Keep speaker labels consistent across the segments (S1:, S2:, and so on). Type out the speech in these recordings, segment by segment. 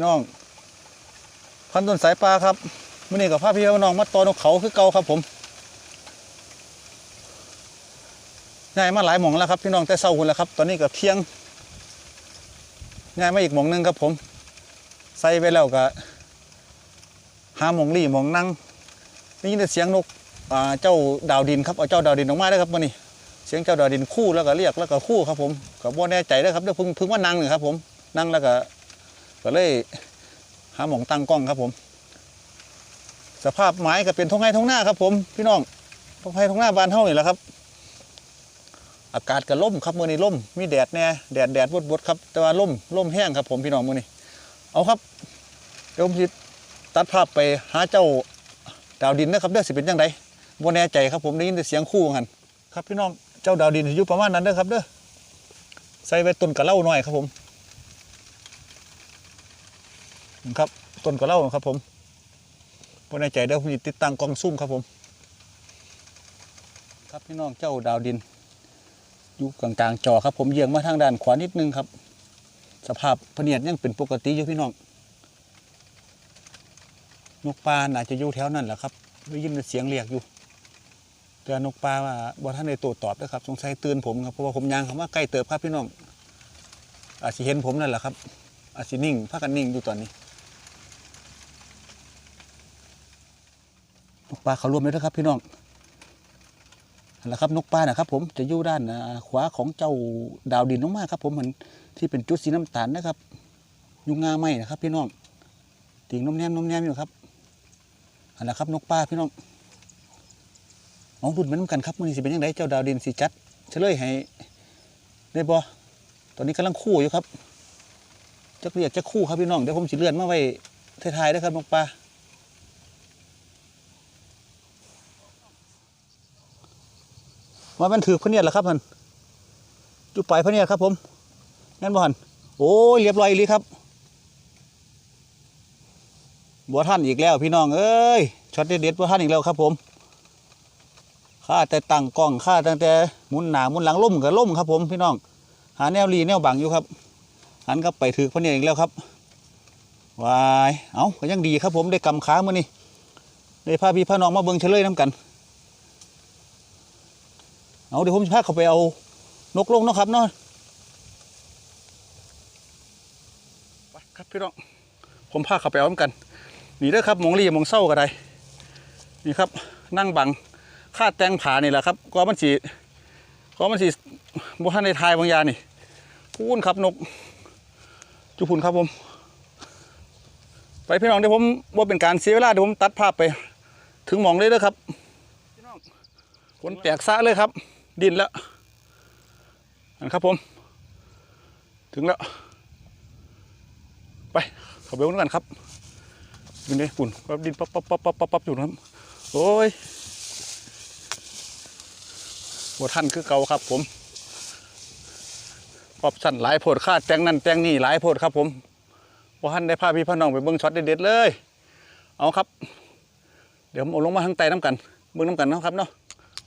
S1: พี่น้อง พันต้นสายปลาครับมื่อนี้กับพาพี่น้องมาตอนกเขาคือเก่าครับผมง่ายมาหลายหม่องแล้วครับพี่น้องแต่เศร้าหุ่นแล้วครับ ตอนนี้กับเที่ยงง่ายมาอีกหม่องหนึงครับผมใส่ไปแล้วก็หาหม่องรี่หม่องนั่งได้ยินแต่เสียงนกเจ้าดาวดินครับเอาเจ้าดาวดินออกมาได้ครับมื่อนี้เสียงเจ้าดาวดินคู่แล้วก็เรียกแล้วก็คู่ครับผมกับบ่าแน่ใจเด้อครับเดี๋ยวพิ่งเพิ่งว่านั่งนี่งครับผมนั่งแล้วก็ ก็เลยหาหมองตั้งกล้องครับผม สภาพไม้ก็เป็นทงไห้ทงหน้าครับ ผมพี่น้องทงไห้ทงหน้าบานเท่านี่แหละครับ อากาศก็ล่มครับมื่อนี้ล่มมีแดดแน่แดดแดดบดบดครับ แต่ว่าล่มล่มแห้งครับ ผมพี่น้องมื่อนี้เอาครับเดี๋ยวผมจะตัดภาพไปหาเจ้าดาวดินนะครับเด้อสิเป็นยังไงบ่แน่ใจครับผมได้ยินแต่เสียงคู่กันครับพี่น้องเจ้าดาวดินสิอยู่ประมาณนั้นเด้อครับเด้อใส่ไว้ต้นกระเล่าหน่อยครับผม ครับ ต้นกระเล่าครับผมบนในใจเด้ผมสิติดตั้งกล้องซุ่มครับผม ครับพี่น้องเจ้าดาวดินอยู่กลางๆจอครับผมเยียงมาทางด้านขวานิดนึงครับ สภาพพเนียดยังเป็นปกติอยู่พี่น้องนกปลาอาจจะอยู่แถวนั้นแหละครับได้ยินเสียงเรียกอยู่แต่นกปลาว่าบ่ท่านในตัวตอบนะครับ สงสัยตื่นผมครับเพราะว่าผมยางคำว่าใกล้เติบครับพี่น้องอาจจะเห็นผมนั่นแหละครับอาจจะนิ่งพากันนิ่งอยู่ตอนนี้ นก ปลาเขารวมเลยนะครับพี่น้องนั่นแหละครับนกปลานะครับ ผมจะอยู่ด้านขวาของเจ้าดาวดินลงมาครับผมเหมือนที่เป็นจุดสีน้ำตาลนะครับ ยุงงาไหมนะครับ พี่น้องติ่งน้มแนมน้มแนมอยู่ครับนั่นแหละครับนกปลาพี่น้องมองดุดเหมือนกันครับมันนี้สิเป็นยังไงเจ้าดาวดินสีจัดเฉลยให้ได้บ่ตอนนี้กำลังคู่อยู่ครับจะเรียกจะคู่ครับพี่น้องเดี๋ยวผมสิเลื่อนมาไว้ท้ายๆนะครับนกปลา ว่ามันถือพระเนียดเหรอครับท่านจุดปลายพระเนียดครับ ผมนั่นบ่หันโอ้ยเรียบร้อยอีหลีครับบัวท่านอีกแล้วพี่น้องเอ้ยช็อตเด็ดๆบัวท่านอีกแล้วครับ ผมข้าแต่ตั้งกล้องข้าตั้งแต่หมุนหนาหมุนหลังล่มกับล่มครับ ผมพี่น้อง หาแนวรีแนวบังอยู่ครับ หันกลับไปถือพระเนียดอีกแล้วครับวาย เอาก็ยังดีครับผมได้กำขามือนี่ได้พาพี่พาน้องมาเบิ่งเฉลยน้ำกัน เอาเดี๋ยวผมจะพาเขาไปเอานกลงนะครับเนาะไปครับพี่น้องผมพาเขาไปเอาเหมือนกันนี่เด้อครับมองรีมองเศร้าก็ได้นี่ครับนั่งบังค่าแตงผานี่แหละครับก็มันสีก็มันสีบุหันในทายบางยานี่พูนครับนก จุพุนครับผม ไปพี่น้องเดี๋ยวผมว่าเป็นการเสียเวลาเดี๋ยวผมตัดภาพไป ถึงมองเลยเด้อครับพี่น้องคนแตกซะเลยครับ ดินแล้วนครับผม ถึงแล้ว ไปเขาไปวันกันครับดินเลยฝุ่นก็ดินปั๊บปั๊บปั๊บปั๊บปั๊บปั๊บอยู่นะครับโอ้ยบัท่านคือเก่าครับ ผมปอบสั่นหลายโพดค่าแตงนั่นแตงนี่หลายโพดครับ ผมบัท่านได้พาพี่พ่อน้องไปเบิ้งช็อตเด็ดๆเลย เอาครับ เดี๋ยวผมเอาลงมาทางใต้น้ำกันเบิ้งน้ำกันนะครับเนาะ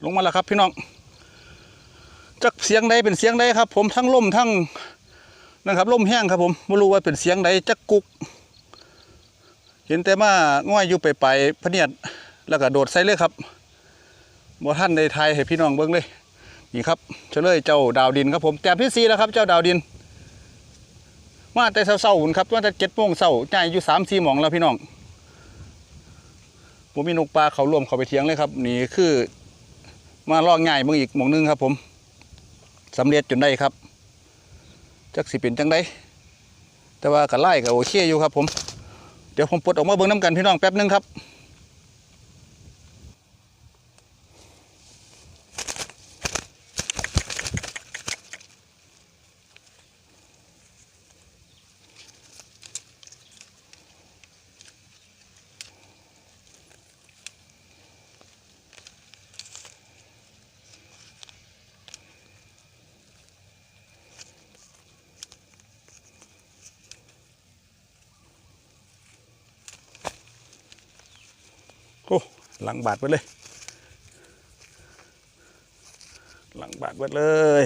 S1: ลงมาแล้วครับพี่น้อง จักเสียงใดเป็นเสียงใดครับ ผมทั้งล่มทั้งนะครับล่มแห้งครับผมไม่รู้ว่าเป็นเสียงใดจักกุก เห็นแต่มาง่อยอยู่ไปไปพเนียดแล้วก็โดดใส่เลยครับบ่ท่านในไทยให้พี่น้องเบิ้งเลย นี่ครับเฉลยเจ้าดาวดินครับผมแต้มที่สี่แล้วครับ เจ้าดาวดิน มาแต่เศร้าๆหุ่นครับมาแต่เจ็ดโมงเศร้าจ่ายอยู่สามสี่หมองแล้วพี่น้องผมมีนกปลาเขารวมเขาไปเทียงเลยครับ นี่คือมาลอกง่ายมืองอีกหมองหนึงครับผม สำเร็จจนได้ครับจักสิเป็นจังไดแต่ว่ากระไล่ก็โอเคอยู่ครับผม เดี๋ยวผมปลดออกมาเบิ้งน้ำกันพี่น้องแป๊บหนึงครับ โอ้หลังบาดไปเลย หลังบาดไปเลย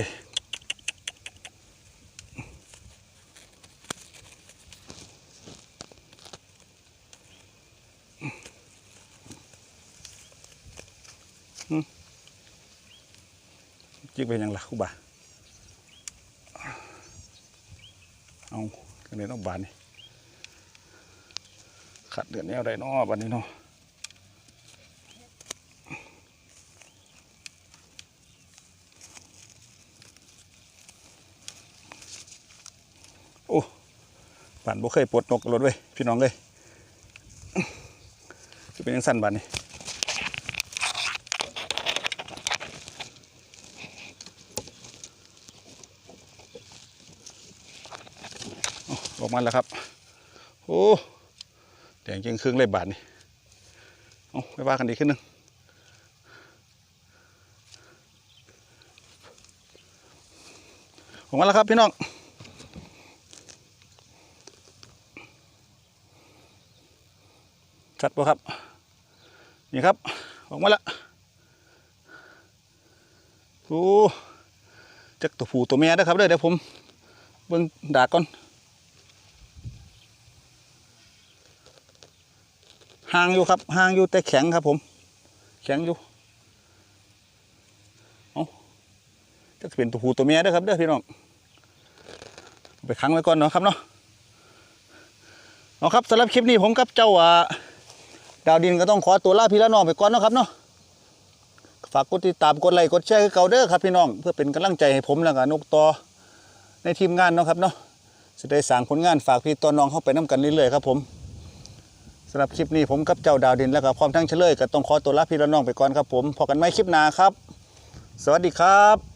S1: จิกไปยังหลักคุบาเอากันี้ต้องบาดนี่ขัดเดือนนี้เอาได้นาะบาดนี้เนาะ ป่านบ่เคยปลดนกรถเว้ยพี่น้องเลยจะเป็นยังสั้นบานนี่ออกมาแล้วครับ โอ้แดงจริงครึ่งเลยบาทนี่เอาไปว่ากันดีขึ้นหนึ่งออกมาแล้วครับพี่น้อง ชัดปะครับ นี่ครับ ออกมาแล้วโอ้จักตัวผู้ตัวแม่นะครับเด้อเดี๋ยวผมเบิ่งดากก่อนห่างอยู่ครับห่างอยู่แต่แข็งครับผม แข็งอยู่เอาจะเป็นตัวผู้ตัวเมียด้ครับเด้อพี่น้องไปขังไว้ก่อนเนาะครับเนาะเอาครับสำหรับคลิปนี้ผมกับเจ้าอ่า ดาวดินก็ต้องขอตัวลาพี่ละน้องไปก่อนนะครับเนาะฝากกดติดตามกดไลค์กดแชร์ให้เก่าเด้อครับพี่น้องเพื่อเป็นกำลังใจให้ผมแล้วก็นกต่อในทีมงานเนาะครับเนาะจะได้สร้างผลงานฝากพี่ตัวน้องเข้าไปน้กันเรื่อยๆครับผมสำหรับคลิปนี้ผมกับเจ้าดาวดินแล้วก็พร้อมทั้งเฉลยก็ต้องขอตัวลาพี่ละน้องไปก่อนครับผมพอกันไหมคลิปหน้าครับ สวัสดีครับ